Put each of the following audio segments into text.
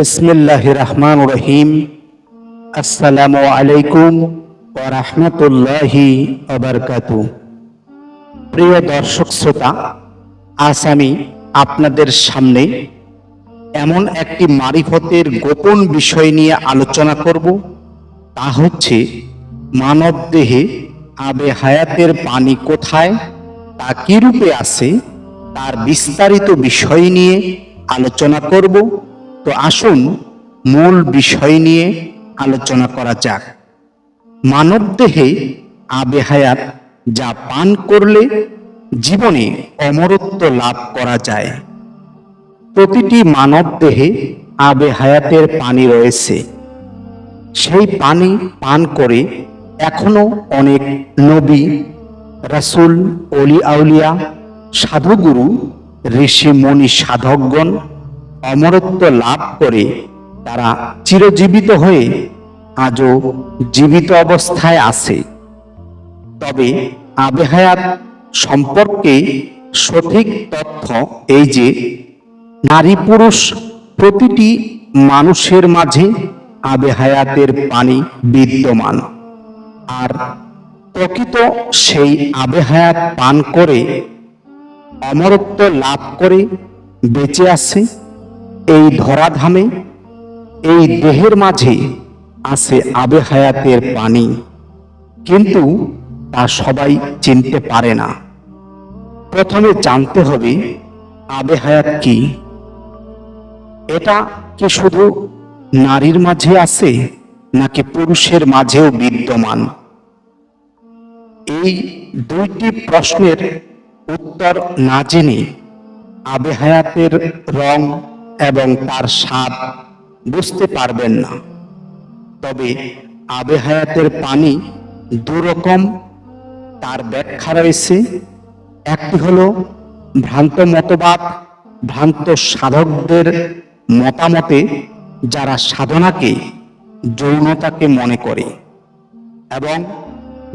বিসমিল্লাহ রহমান রহিম। আসসালামু আলাইকুম ও রহমতুল্লাহি অবরকাতু প্রিয় দর্শক শ্রোতা, আজ আমি আপনাদের সামনে এমন একটি মারিফতের গোপন বিষয় নিয়ে আলোচনা করব। তা হচ্ছে মানব দেহে আবে হায়াতের পানি কোথায়, তা কি রূপে আছে, তার বিস্তারিত বিষয় নিয়ে আলোচনা করব। তো আসুন মূল বিষয় নিয়ে আলোচনা করা যাক। মানব দেহে আবে হায়াত যা পান করলে জীবনে অমরত্ব লাভ করা যায়। প্রতিটি মানব দেহে আবে হায়াতের পানি রয়েছে। সেই পানি পান করে এখনও অনেক নবী, রাসূল, অলি আউলিয়া, সাধুগুরু, ঋষি মণি সাধকগণ অমরত্ব লাভ করে তারা চিরজীবিত হয়ে আজও জীবিত অবস্থায় আছে। তবে আবেহায়াত সম্পর্কে সঠিক তথ্য এই যে নারী পুরুষ প্রতিটি মানুষের মাঝে আবেহায়াতের পানি বিদ্যমান। আর প্রকৃত সেই আবেহায়াত পান করে অমরত্ব লাভ করে বেঁচে আছে। এই ধরাধামে, এই দেহের মাঝে আছে আবেহায়াতের পানি। কিন্তু তা সবাই চিনতে পারে না। প্রথমে জানতে হবে আবেহায়াত কি? এটা কি শুধু নারীর মাঝে আছে, নাকি পুরুষের মাঝেও বিদ্যমান? এই দুইটি প্রশ্নের উত্তর না জেনে আবেহায়াতের রং এবং তার স্বাদ বুঝতে পারবেন না। তবে আবেহায়াতের পানি দুরকম, তার ব্যাখ্যা রয়েছে, একটি হলো ভ্রান্ত মতবাদ, ভ্রান্ত সাধকদের মতামতে যারা সাধনাকে, যৌনতাকে মনে করে এবং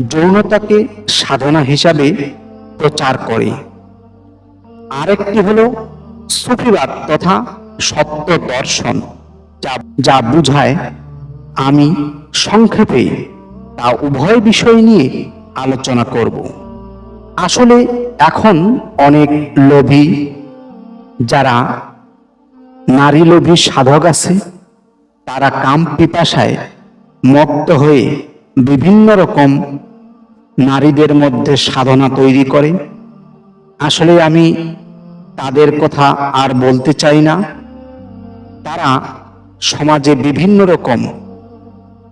যৌনতাকে সাধনা হিসাবে প্রচার করে। আরেকটি হলো সুফিবাদ তথা সত্য দর্শন যা যা বুঝায়, আমি সংক্ষেপে তা উভয় বিষয় নিয়ে আলোচনা করব। আসলে এখন অনেক লোভী, যারা নারী লোভী সাধক আছে, তারা কাম পিপাসায় মত্ত হয়ে বিভিন্ন রকম নারীদের মধ্যে সাধনা তৈরি করে। আসলে আমি তাদের কথা আর বলতে চাই না। তারা সমাজে বিভিন্ন রকম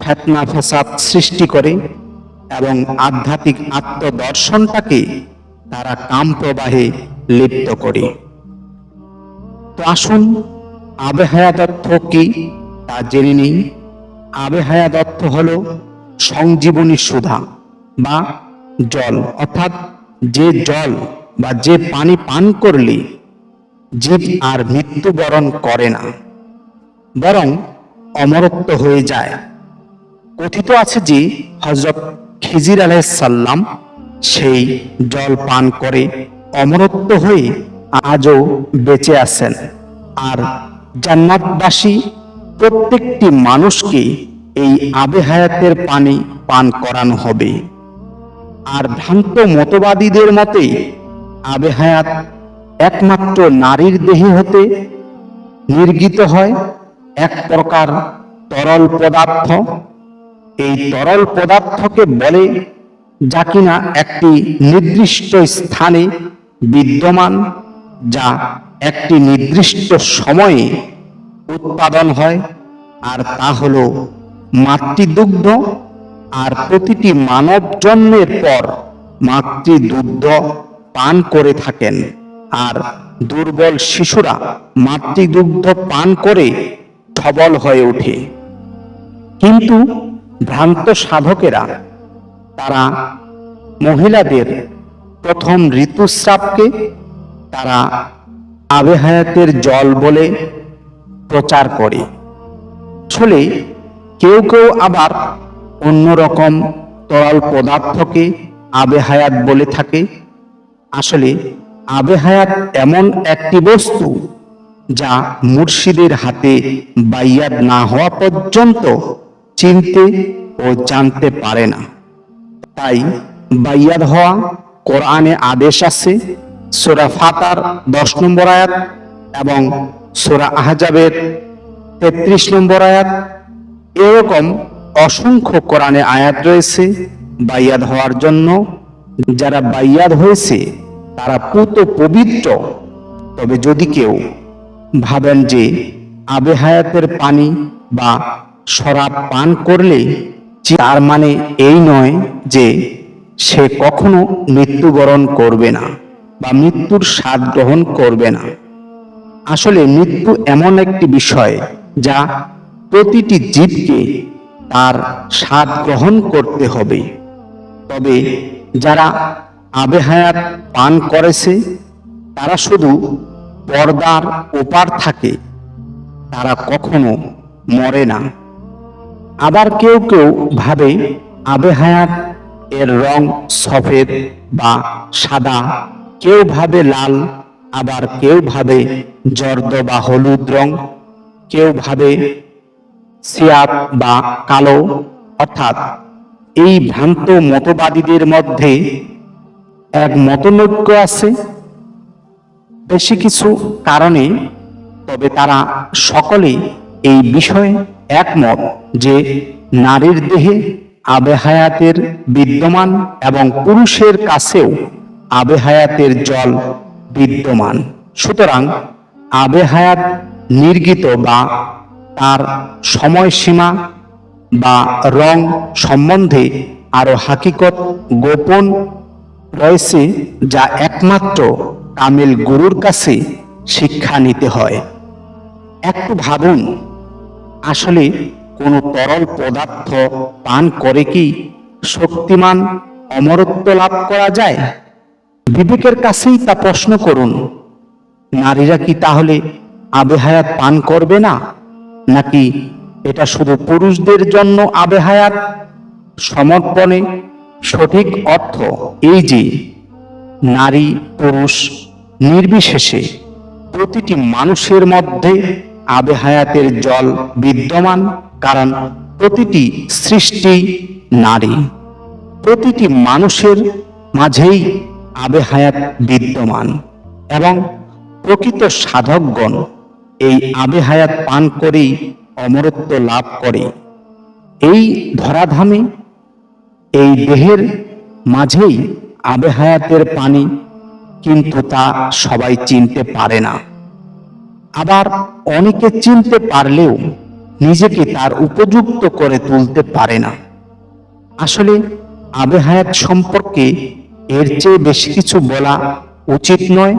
ফেতনা, ফেসাদ সৃষ্টি করে এবং আধ্যাত্মিক আত্মদর্শনটাকে তারা কাম প্রবাহে লিপ্ত করে। তো আসুন আবেহায়া দত্ত কি তা জেনে নেই। আবেহায়া দত্ত হল সংজীবনী সুধা বা জল। অর্থাৎ যে জল বা যে পানি পান করলে জীব আর মৃত্যুবরণ করে না। বরং অমরত্ব হয়ে যায়। কথিত আছে যে হজরত খিজির আলাইসাল্লাম সেই জল পান করে অমরত্ব হয়ে আজও বেঁচে আছেন। আর জান্নাতবাসী প্রত্যেকটি মানুষকে এই আবেহায়াতের পানি পান করানো হবে। আর ভ্রান্ত মতবাদীদের মতে আবেহায়াত একমাত্র নারীর দেহে হতে নির্গিত হয়। এক প্রকার তরল পদার্থ। এই তরল পদার্থকে বলে যা কিনা একটি নির্দিষ্ট স্থানে বিদ্যমান, যা একটি নির্দিষ্ট সময়ে উৎপাদন হয়, আর তা হল মাতৃদুগ্ধ, আর প্রতিটি মানব জন্মের পর মাতৃদুগ্ধ পান করে থাকেন। আর দুর্বল শিশুরা মাতৃদুগ্ধ পান করে সবল হয়ে ওঠে কিন্তু ভ্রান্ত সাধকেরা, তারা মহিলাদের প্রথম ঋতুস্রাবকে তারা আবেহায়াতের জল বলে প্রচার করে। আসলে কেউ কেউ আবার অন্যরকম তরল পদার্থকে আবেহায়াত বলে থাকে। আসলে আবেহায়াত এমন একটি বস্তু যা মুর্শিদের হাতে বাইয়াত না হওয়া পর্যন্ত চিনতে ও জানতে পারে না। তাই বাইয়াত হওয়া কোরআনে আদেশ আছে, সোরা ফাতার দশ নম্বর আয়াত এবং সোরা আহজাবের তেত্রিশ নম্বর আয়াত। এরকম অসংখ্য কোরআনে আয়াত রয়েছে বাইয়াদ হওয়ার জন্য। যারা বাইয়াদ হয়েছে, তারা পুত পবিত্র। তবে যদি কেউ ভাবেন যে আবে হায়াতের পানি বা শরাব পান করলে তার মানে এই নয় যে সে কখনো মৃত্যুবরণ করবে না বা মৃত্যুর স্বাদ গ্রহণ করবে না। আসলে মৃত্যু এমন একটি বিষয় যা প্রতিটি জীবকে তার স্বাদ গ্রহণ করতে হবে। তবে যারা আবেহায়াত পান করেছে, তারা শুধু পর্দার ওপার থাকে, তারা কখনো মরে না। আবার কেউ কেউ ভাবে আবেহায়াত এর রং সফেদ বা সাদা। কেউ ভাবে লাল, আবার কেউ ভাবে জর্দ বা হলুদ রং। কেউ ভাবে সিয়াপ বা কালো। অর্থাৎ এই ভ্রান্ত মতবাদীদের মধ্যে এক মতনৈক্য আছে। বেশি কিছু কারণে, তবে তারা সকলে এই বিষয়ে একমত যে নারীর দেহে আবেহায়াতের বিদ্যমান এবং পুরুষের কাছেও আবেহায়াতের জল বিদ্যমান। সুতরাং আবেহায়াত নির্গিত বা তার সময়সীমা বা রং সম্বন্ধে আরও হাকিকত গোপন রয়েছে যা একমাত্র কামিল গুরুর কাছে শিক্ষা নিতে হয়। একটু ভাবুন, আসলে কোনো তরল পদার্থ পান করে কি শক্তিমান অমরত্ব লাভ করা যায়? বিবেকের কাছেই তা প্রশ্ন করুন, নারীরা কি তাহলে আবেহায়াত পান করবে না? নাকি এটা শুধু পুরুষদের জন্য আবেহায়াত? সমর্পণে সঠিক অর্থ এই যে নারী, পুরুষ, নির্বিশেষে প্রতিটি মানুষের মধ্যে আবেহায়াতের জল বিদ্যমান, কারণ প্রতিটি সৃষ্টি নারী। প্রতিটি মানুষের মাঝেই আবেহায়াত বিদ্যমান এবং প্রকৃত সাধকগণ এই আবেহায়াত পান করেই অমরত্ব লাভ করে। এই ধরাধামে এই দেহের মাঝেই আবেহায়াতের পানি, কিন্তু তা সবাই চিনতে পারে না। আবার অনেকে চিনতে পারলেও নিজেকে তার উপযুক্ত করে তুলতে পারে না। আসলে আবেহায়াত সম্পর্কে এর চেয়ে বেশি কিছু বলা উচিত নয়।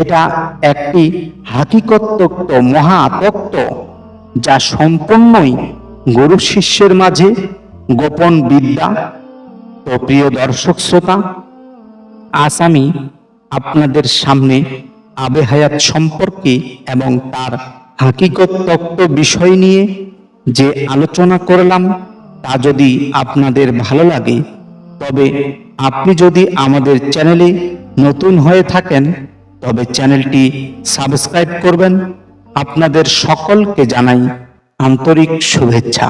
এটা একটি হাকিকতত্ব মহাতত্ত্ব যা সম্পূর্ণই গুরু শিষ্যের মাঝে গোপন বিদ্যা তো প্রিয় দর্শক শ্রোতা, আজ আমি আপনাদের সামনে আবেহায়াত সম্পর্কে এবং তার হাকিকত তত্ত্ব বিষয় নিয়ে যে আলোচনা করলাম, তা যদি আপনাদের ভালো লাগে, তবে আপনি যদি আমাদের চ্যানেলে নতুন হয়ে থাকেন, তবে চ্যানেলটি সাবস্ক্রাইব করবেন। আপনাদের সকলকে জানাই আন্তরিক শুভেচ্ছা।